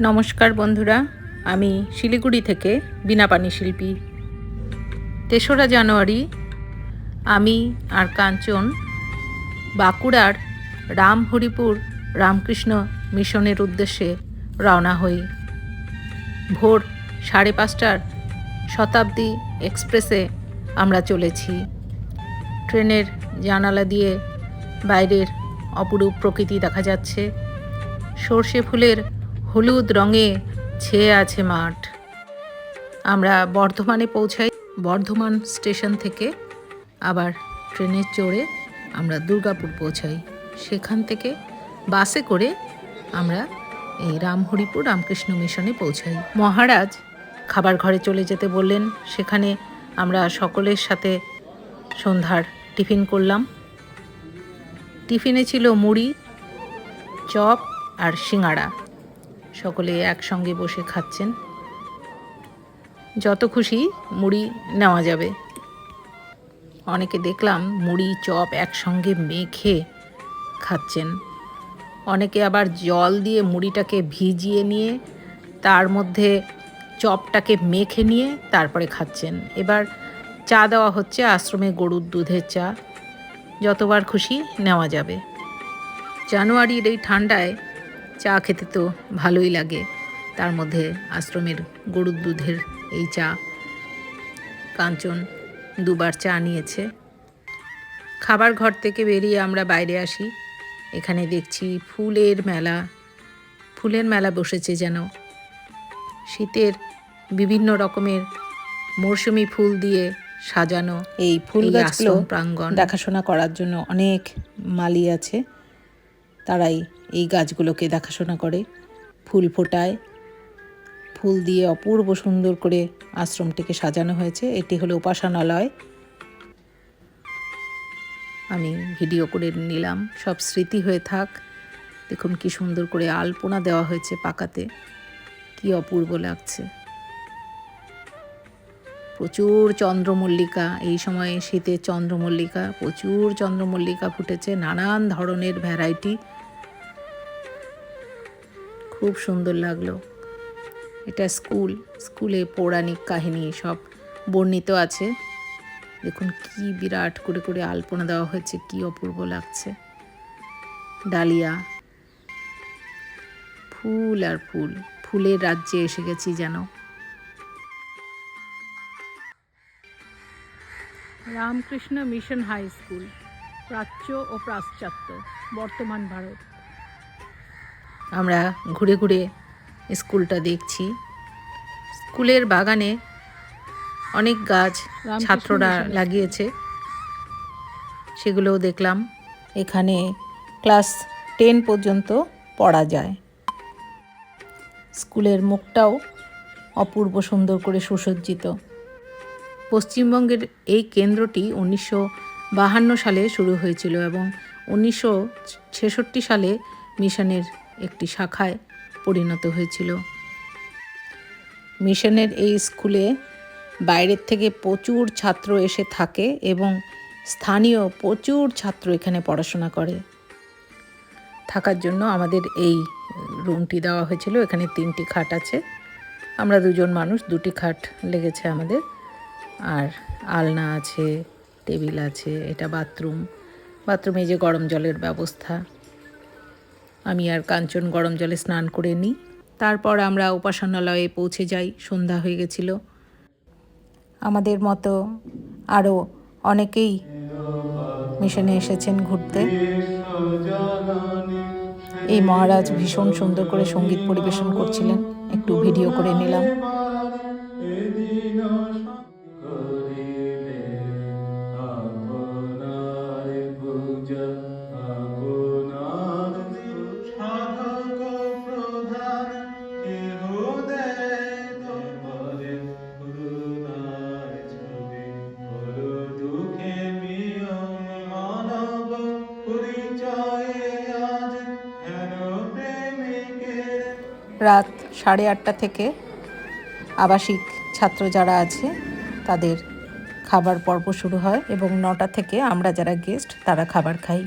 নমস্কার বন্ধুরা, আমি শিলিগুড়ি থেকে বিনাপানি শিল্পী। তেসরা জানুয়ারি, আমি আর কাঞ্চন বাঁকুড়ার রামহরিপুর রামকৃষ্ণ মিশনের উদ্দেশ্যে রওনা হই। ভোর সাড়ে পাঁচটার শতাব্দী এক্সপ্রেসে আমরা চলেছি। ট্রেনের জানালা দিয়ে বাইরের অপরূপ প্রকৃতি দেখা যাচ্ছে। সর্ষে ফুলের হলুদ রঙে ছেয়ে আছে মাঠ। আমরা বর্ধমানে পৌঁছাই। বর্ধমান স্টেশন থেকে আবার ট্রেনে চড়ে আমরা দুর্গাপুর পৌঁছাই। সেখান থেকে বাসে করে আমরা এই রামহরিপুর রামকৃষ্ণ মিশনে পৌঁছাই। মহারাজ খাবার ঘরে চলে যেতে বললেন। সেখানে আমরা সকলের সাথে সন্ধ্যার টিফিন করলাম। টিফিনে ছিল মুড়ি, চপ আর সিঙাড়া। সকলে একসঙ্গে বসে খাচ্ছেন। যত খুশি মুড়ি নেওয়া যাবে। অনেকে দেখলাম মুড়ি, চপ একসঙ্গে মেখে খাচ্ছেন। অনেকে আবার জল দিয়ে মুড়িটাকে ভিজিয়ে নিয়ে তার মধ্যে চপটাকে মেখে নিয়ে তারপরে খাচ্ছেন। এবার চা দেওয়া হচ্ছে আশ্রমে গরুর দুধের চা। যতবার খুশি নেওয়া যাবে। জানুয়ারির এই ঠান্ডায় চা খেতে তো ভালোই লাগে। তার মধ্যে আশ্রমের গরুর দুধের এই চা। কাঞ্চন দুবার চা নিয়েছে। খাবার ঘর থেকে বেরিয়ে আমরা বাইরে আসি। এখানে দেখছি ফুলের মেলা। ফুলের মেলা বসেছে যেন। শীতের বিভিন্ন রকমের মরশুমি ফুল দিয়ে সাজানো এই ফুল গাছগুলো প্রাঙ্গণ। দেখাশোনা করার জন্য অনেক মালি আছে। তারাই এই গাছগুলোকে দেখাশোনা করে। ফুল ফোটায়। ফুল দিয়ে অপূর্ব সুন্দর করে আশ্রমটিকে সাজানো হয়েছে। এটি হলো উপাসনালয়। আমি ভিডিও করে নিলাম। সব স্মৃতি হয়ে থাক। দেখুন কি সুন্দর করে আলপনা দেওয়া হয়েছে পাকাতে। কি অপূর্ব লাগছে। প্রচুর চন্দ্রমল্লিকা। এই সময়ে শীতের চন্দ্রমল্লিকা, প্রচুর চন্দ্রমল্লিকা ফুটেছে। নানান ধরনের ভ্যারাইটি। খুব সুন্দর লাগল। এটা স্কুল, স্কুলে পৌরাণিক কাহিনী সব বর্ণিত আছে। দেখুন কি বিরাট করে করে আলপনা দেওয়া হয়েছে, কি অপূর্ব লাগছে। ডালিয়া। ফুল আর ফুল, ফুলের রাজ্যে এসে গেছি যেন। রামকৃষ্ণ মিশন হাই স্কুল, প্রাচ্য ও পাশ্চাত্য, বর্তমান ভারত। আমরা ঘুরে ঘুরে স্কুলটা দেখছি। স্কুলের বাগানে অনেক গাছ ছাত্ররা লাগিয়েছে। সেগুলোও দেখলাম। এখানে ক্লাস টেন পর্যন্ত পড়া যায়। স্কুলের মুখটাও অপূর্ব সুন্দর করে সুসজ্জিত। পশ্চিমবঙ্গের এই কেন্দ্রটি উনিশশো বাহান্ন সালে শুরু হয়েছিল এবং উনিশশো ছেষট্টি সালে মিশনের একটি শাখায় পরিণত হয়েছিল। মিশনের এই স্কুলে বাইরের থেকে প্রচুর ছাত্র এসে থাকে এবং স্থানীয় প্রচুর ছাত্র এখানে পড়াশোনা করে। থাকার জন্য আমাদের এই রুমটি দেওয়া হয়েছিল। এখানে তিনটি খাট আছে। আমরা দুজন মানুষ, দুটি খাট লেগেছে আমাদের। আর আলনা আছে, টেবিল আছে, এটা বাথরুম। বাথরুমে যে গরম জলের ব্যবস্থা। আমি আর কাঞ্চন গরম জলে স্নান করে নিই তারপর আমরা উপাসনালয়ে পৌঁছে যাই, সন্ধ্যা হয়ে গেছিল। আমাদের মতো আরও অনেকেই মিশনে এসেছেন ঘুরতে। এই মহারাজ ভীষণ সুন্দর করে সংগীত পরিবেশন করছিলেন। একটু ভিডিও করে নিলাম। রাত সাড়ে আটটা থেকে আবাসিক ছাত্র যারা আছে, তাদের খাবার পর্ব শুরু হয় এবং নটা থেকে আমরা যারা গেস্ট তারা খাবার খাই।